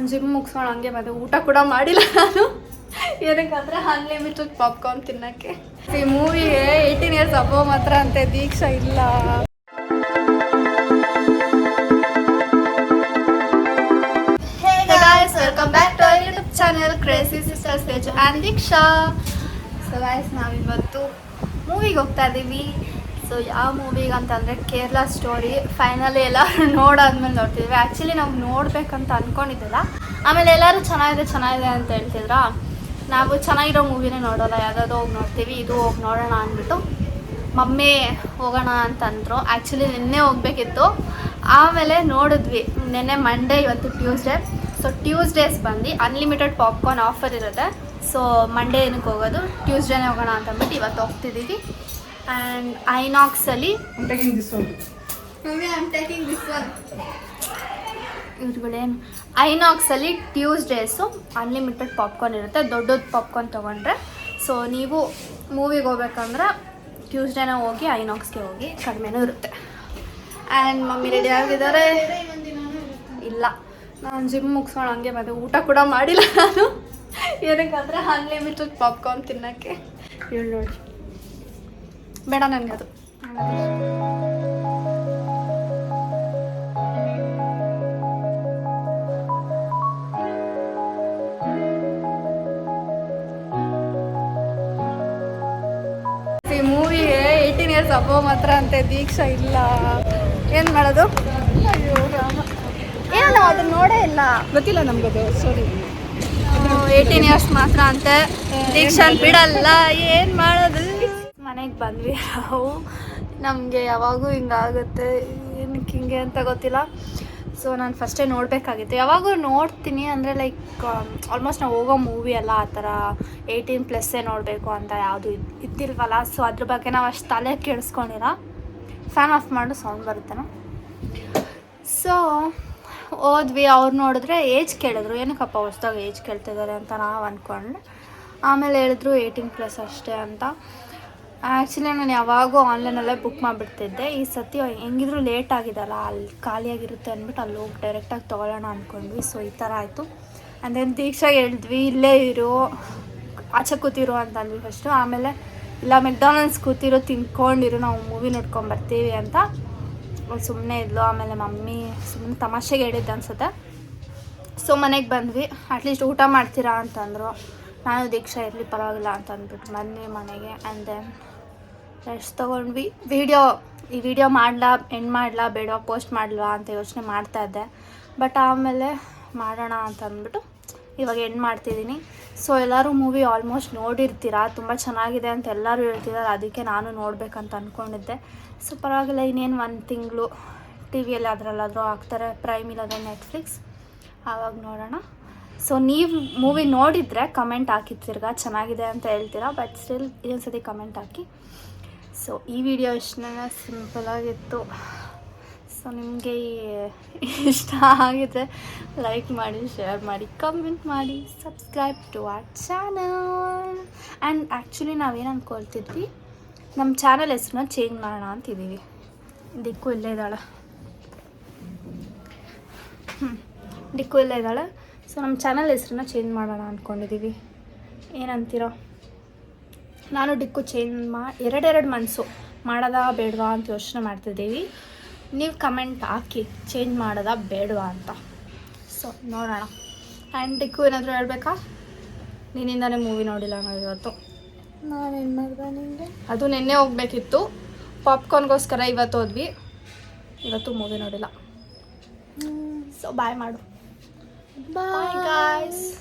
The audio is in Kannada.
ನಾನು ಜಿಮ್ ಮುಗಿಸ್ಕೊಂಡು ಹಂಗೆ ಮತ್ತೆ ಊಟ ಕೂಡ ಮಾಡಿಲ್ಲ ನಾನು. ಏನಕ್ಕಂದ್ರೆ ಅನ್ಲಿಮಿಟೆಡ್ ಪಾಪ್ಕಾರ್ನ್ ತಿನ್ನಕ್ಕೆ. ಈ ಮೂವಿಗೆ ಏಯ್ಟೀನ್ ಇಯರ್ಸ್ ಅಬೋ ಮಾತ್ರ ಅಂತೆ ದೀಕ್ಷಾ ಇಲ್ಲ. Welcome back to YouTube channel, Crazy Sisters Page and Diksha. So guys ನಾವಿವತ್ತು ಮೂವಿಗೆ ಹೋಗ್ತಾ ಇದ್ದೀವಿ ಸೊ ಯಾವ ಮೂವಿಗೆ ಅಂತಂದರೆ ಕೇರಳ ಸ್ಟೋರಿ ಫೈನಲಿ ಎಲ್ಲರೂ ನೋಡಾದ್ಮೇಲೆ ನೋಡ್ತಿದ್ವಿ. ಆ್ಯಕ್ಚುಲಿ ನಾವು ನೋಡಬೇಕಂತ ಅಂದ್ಕೊಂಡಿದ್ದಿಲ್ಲ ಆಮೇಲೆ ಎಲ್ಲರೂ ಚೆನ್ನಾಗಿದೆ ಚೆನ್ನಾಗಿದೆ ಅಂತ ಹೇಳ್ತಿದ್ರಾ? ನಾವು ಚೆನ್ನಾಗಿರೋ ಮೂವಿನೇ ನೋಡೋಲ್ಲ, ಯಾವುದಾದ್ರು ಹೋಗಿ ನೋಡ್ತೀವಿ, ಇದು ಹೋಗಿ ನೋಡೋಣ ಅಂದ್ಬಿಟ್ಟು ಮಮ್ಮಿ ಹೋಗೋಣ ಅಂತಂದರು. ಆ್ಯಕ್ಚುಲಿ ನಿನ್ನೆ ಹೋಗ್ಬೇಕಿತ್ತು. ಆಮೇಲೆ ನೋಡಿದ್ವಿ. ನಿನ್ನೆ ಮಂಡೇ ಇವತ್ತು ಟ್ಯೂಸ್ಡೇ ಸೊ ಟ್ಯೂಸ್ಡೇಸ್ ಬಂದು ಅನ್ಲಿಮಿಟೆಡ್ ಪಾಪ್ಕಾರ್ನ್ ಆಫರ್ ಇರುತ್ತೆ. ಸೊ ಮಂಡೇ ಏನಕ್ಕೆ ಹೋಗೋದು? ಟ್ಯೂಸ್ಡೇನೇ ಹೋಗೋಣ ಅಂತಂದ್ಬಿಟ್ಟು ಇವತ್ತು ಹೋಗ್ತಿದ್ದೀವಿ. ಆ್ಯಂಡ್ ಐನಾಕ್ಸಲ್ಲಿ I'm taking this one. ಇವ್ರುಗಳೇನು? ಐನಾಕ್ಸಲ್ಲಿ ಟ್ಯೂಸ್ಡೇಸು ಅನ್ಲಿಮಿಟೆಡ್ ಪಾಪ್ಕಾರ್ನ್ ಇರುತ್ತೆ. ದೊಡ್ಡದು ಪಾಪ್ಕಾರ್ನ್ ತೊಗೊಂಡ್ರೆ. ಸೊ ನೀವು ಮೂವಿಗೆ ಹೋಗ್ಬೇಕಂದ್ರೆ ಟ್ಯೂಸ್ಡೇನ ಹೋಗಿ ಐನಾಕ್ಸ್ಗೆ ಹೋಗಿ ಕಡಿಮೆನೂ ಇರುತ್ತೆ. ಆ್ಯಂಡ್ ಮಮ್ಮಿ ರೆಡಿ ಆಗಿದ್ದಾರೆ? ಇಲ್ಲ. ನಾನು ಜಿಮ್ ಮುಗಿಸೋಣ ಹಂಗೆ ಮತ್ತೆ ಊಟ ಕೂಡ ಮಾಡಿಲ್ಲ ನಾನು. ಏನಕ್ಕಂದ್ರೆ ಅನ್ಲಿಮಿಟೆಡ್ ಪಾಪ್ಕಾರ್ನ್ ತಿನ್ನೋಕ್ಕೆ. ಹೇಳಿ ನೋಡಿ. ಬೇಡ ನನಗೆ ಅದು. ಈ ಮೂವಿಗೆ ಏಯ್ಟೀನ್ ಇಯರ್ಸ್ ಅಬ್ಬೋ ಮಾತ್ರ ಅಂತೆ ದೀಕ್ಷಾ ಇಲ್ಲ. ಏನು ಮಾಡೋದು? ಏನೋ ನಾವು ಅದನ್ನ ನೋಡೇ ಇಲ್ಲ. ಗೊತ್ತಿಲ್ಲ ನಮ್ಗದು ಸಾರಿ ಏಯ್ಟೀನ್ ಇಯರ್ಸ್ ಮಾತ್ರ ಅಂತೆ. ದೀಕ್ಷಾ ಬಿಡಲ್ಲ ಏನು ಮಾಡೋದು? ಮನೆಗೆ ಬಂದ್ವಿ ನಾವು. ನಮಗೆ ಯಾವಾಗೂ ಹಿಂಗಾಗುತ್ತೆ ಏನಕ್ಕೆ ಹಿಂಗೆ ಅಂತ ಗೊತ್ತಿಲ್ಲ. ಸೊ ನಾನು ಫಸ್ಟೇ ನೋಡಬೇಕಾಗಿತ್ತು. ಯಾವಾಗೂ ನೋಡ್ತೀನಿ ಅಂದರೆ ಲೈಕ್ ಆಲ್ಮೋಸ್ಟ್ ನಾವು ಹೋಗೋ ಮೂವಿ ಎಲ್ಲ ಆ ಥರ ಏಯ್ಟೀನ್ ಪ್ಲಸ್ಸೇ ನೋಡಬೇಕು ಅಂತ ಯಾವುದು ಇದ್ದಿಲ್ವಲ್ಲ. ಸೊ ಅದ್ರ ಬಗ್ಗೆ ನಾವು ಅಷ್ಟು ತಲೆ ಕೇಳಿಸ್ಕೊಂಡಿರ ಫ್ಯಾನ್ ಆಫ್ ಮಾಡು ಸೌಂಡ್ ಬರುತ್ತೇನೋ ಸೊ ಹೋದ್ವಿ. ಅವ್ರು ನೋಡಿದ್ರೆ ಏಜ್ ಕೇಳಿದ್ರು. ಏನಕ್ಕಪ್ಪ ಹೊಸ್ದಾಗ ಏಜ್ ಕೇಳ್ತಿದ್ದಾರೆ ಅಂತ ನಾವು ಅಂದ್ಕೊಂಡೆ ಆಮೇಲೆ ಹೇಳಿದ್ರು ಏಯ್ಟೀನ್ ಪ್ಲಸ್ ಅಷ್ಟೇ ಅಂತ. ಆ್ಯಕ್ಚುಲಿ ನಾನು ಯಾವಾಗೂ ಆನ್ಲೈನಲ್ಲೇ ಬುಕ್ ಮಾಡಿಬಿಡ್ತಿದ್ದೆ. ಈ ಸತಿ ಹೆಂಗಿದ್ರು ಲೇಟ್ ಆಗಿದಲ್ಲ, ಅಲ್ಲಿ ಖಾಲಿಯಾಗಿರುತ್ತೆ ಅಂದ್ಬಿಟ್ಟು ಅಲ್ಲಿ ಹೋಗಿ ಡೈರೆಕ್ಟಾಗಿ ತೊಗೊಳ್ಳೋಣ ಅಂದ್ಕೊಂಡ್ವಿ ಸೊ ಈ ಥರ ಆಯಿತು. ಆ್ಯಂಡ್ ದೆನ್ ದೀಕ್ಷಾ ಹೇಳಿದ್ವಿ, ಇಲ್ಲೇ ಇರು, ಆಚೆ ಕೂತಿರು ಅಂತ ಅಂದ್ವಿ ಫಸ್ಟು ಆಮೇಲೆ, ಇಲ್ಲ ಮೆಕ್ಡಾನಲ್ಡ್ಸ್ ಕೂತಿರು, ತಿನ್ಕೊಂಡಿರು, ನಾವು ಮೂವಿ ನೋಡ್ಕೊಂಬರ್ತೀವಿ ಅಂತ. ಸುಮ್ಮನೆ ಇದ್ಲು. ಆಮೇಲೆ ಮಮ್ಮಿ ಸುಮ್ಮನೆ ತಮಾಷೆಗೆ ಹೇಳಿದ್ದೆ ಅನ್ಸುತ್ತೆ. ಸೊ ಮನೆಗೆ ಬಂದ್ವಿ. ಅಟ್ಲೀಸ್ಟ್ ಊಟ ಮಾಡ್ತೀರಾ ಅಂತಂದರು. ನಾನು ದೀಕ್ಷಾ ಇರಲಿ, ಪರವಾಗಿಲ್ಲ ಅಂತ ಅಂದ್ಬಿಟ್ಟು ಬಂದ್ವಿ ಮನೆಗೆ ಆ್ಯಂಡ್ ದೆನ್ ರೆಸ್ಟ್ ತೊಗೊಂಡ್ವಿ. ವಿಡಿಯೋ ಈ ವಿಡಿಯೋ ಮಾಡಲಾ ಎಂಡ್ ಮಾಡಲಾ ಬೇಡ ಪೋಸ್ಟ್ ಮಾಡ್ಲಾ ಅಂತ ಯೋಚನೆ ಮಾಡ್ತಾ ಇದ್ದೆ. ಬಟ್ ಆಮೇಲೆ ಮಾಡೋಣ ಅಂತ ಅಂದ್ಬಿಟ್ಟು ಇವಾಗ ಎಂಡ್ ಮಾಡ್ತಿದ್ದೀನಿ. ಸೊ ಎಲ್ಲರೂ ಮೂವಿ ಆಲ್ಮೋಸ್ಟ್ ನೋಡಿರ್ತೀರಾ? ತುಂಬ ಚೆನ್ನಾಗಿದೆ ಅಂತ ಎಲ್ಲರೂ ಹೇಳ್ತಿದ್ದಾರೆ ಅದಕ್ಕೆ ನಾನು ನೋಡಬೇಕಂತ ಅಂದ್ಕೊಂಡಿದ್ದೆ ಸೊ ಪರವಾಗಿಲ್ಲ, ಇನ್ನೇನು ಒಂದು ತಿಂಗಳು ಟಿ ವಿಯಲ್ಲಿ ಅದರಲ್ಲಾದರೂ ಹಾಕ್ತಾರೆ. ಪ್ರೈಮ್ ಇಲ್ಲದ್ರೆ ನೆಟ್ಫ್ಲಿಕ್ಸ್ ಆವಾಗ ನೋಡೋಣ. ಸೊ ನೀವು ಮೂವಿ ನೋಡಿದರೆ ಕಮೆಂಟ್ ಹಾಕಿ ತಿರ್ಗಾ ಚೆನ್ನಾಗಿದೆ ಅಂತ ಹೇಳ್ತೀರಾ ಬಟ್ ಸ್ಟಿಲ್ ಇನ್ನೊಂದ್ಸತಿ ಕಮೆಂಟ್ ಹಾಕಿ. ಸೊ ಈ ವಿಡಿಯೋ ಇಷ್ಟನೇ ಸಿಂಪಲಾಗಿತ್ತು ಸೊ ನಿಮಗೆ ಇಷ್ಟ ಆಗಿದೆ ಲೈಕ್ ಮಾಡಿ ಶೇರ್ ಮಾಡಿ ಕಮೆಂಟ್ ಮಾಡಿ subscribe to our channel and actually ನಾವೇನು ಅಂದ್ಕೊಳ್ತಿದ್ವಿ ನಮ್ಮ ಚಾನಲ್ ಹೆಸ್ರನ್ನ ಚೇಂಜ್ ಮಾಡೋಣ ಅಂತಿದ್ದೀವಿ ದಿಕ್ಕು ಇಲ್ಲೇ ಇದ್ದಾಳೆ. ಹ್ಞೂ ಡಿಕ್ಕು ಇಲ್ಲೇ ಇದ್ದಾಳೆ. ಸೊ ನಮ್ಮ ಚಾನಲ್ ಹೆಸ್ರನ್ನ ಚೇಂಜ್ ಮಾಡೋಣ ಅಂದ್ಕೊಂಡಿದ್ದೀವಿ ಏನಂತೀರೋ? ನಾನು ಡಿಕ್ಕು ಚೇಂಜ್ ಮಾ ಎರಡೆರಡು ಮನಸ್ಸು ಮಾಡೋದಾ ಬೇಡವಾ ಅಂತ ಯೋಚನೆ ಮಾಡ್ತಿದ್ದೀವಿ. ನೀವು ಕಮೆಂಟ್ ಹಾಕಿ ಚೇಂಜ್ ಮಾಡೋದಾ ಬೇಡವಾ ಅಂತ. ಸೊ ನೋಡೋಣ. ಆ್ಯಂಡ್ ಡಿಕ್ಕು ಏನಾದರೂ ಹೇಳ್ಬೇಕಾ? ನಿನ್ನಿಂದನೇ ಮೂವಿ ನೋಡಿಲ್ಲ ನಾವು ಇವತ್ತು. ನಾನೇನು ಮಾಡಿದೆ ನಿಮಗೆ ಅದು ನಿನ್ನೆ ಹೋಗ್ಬೇಕಿತ್ತು. ಪಾಪ್ಕಾರ್ನ್ಗೋಸ್ಕರ ಇವತ್ತು ಹೋದ್ವಿ. ಇವತ್ತು ಮೂವಿ ನೋಡಿಲ್ಲ. ಸೊ ಬಾಯ್ ಮಾಡು. Bye, Bye guys.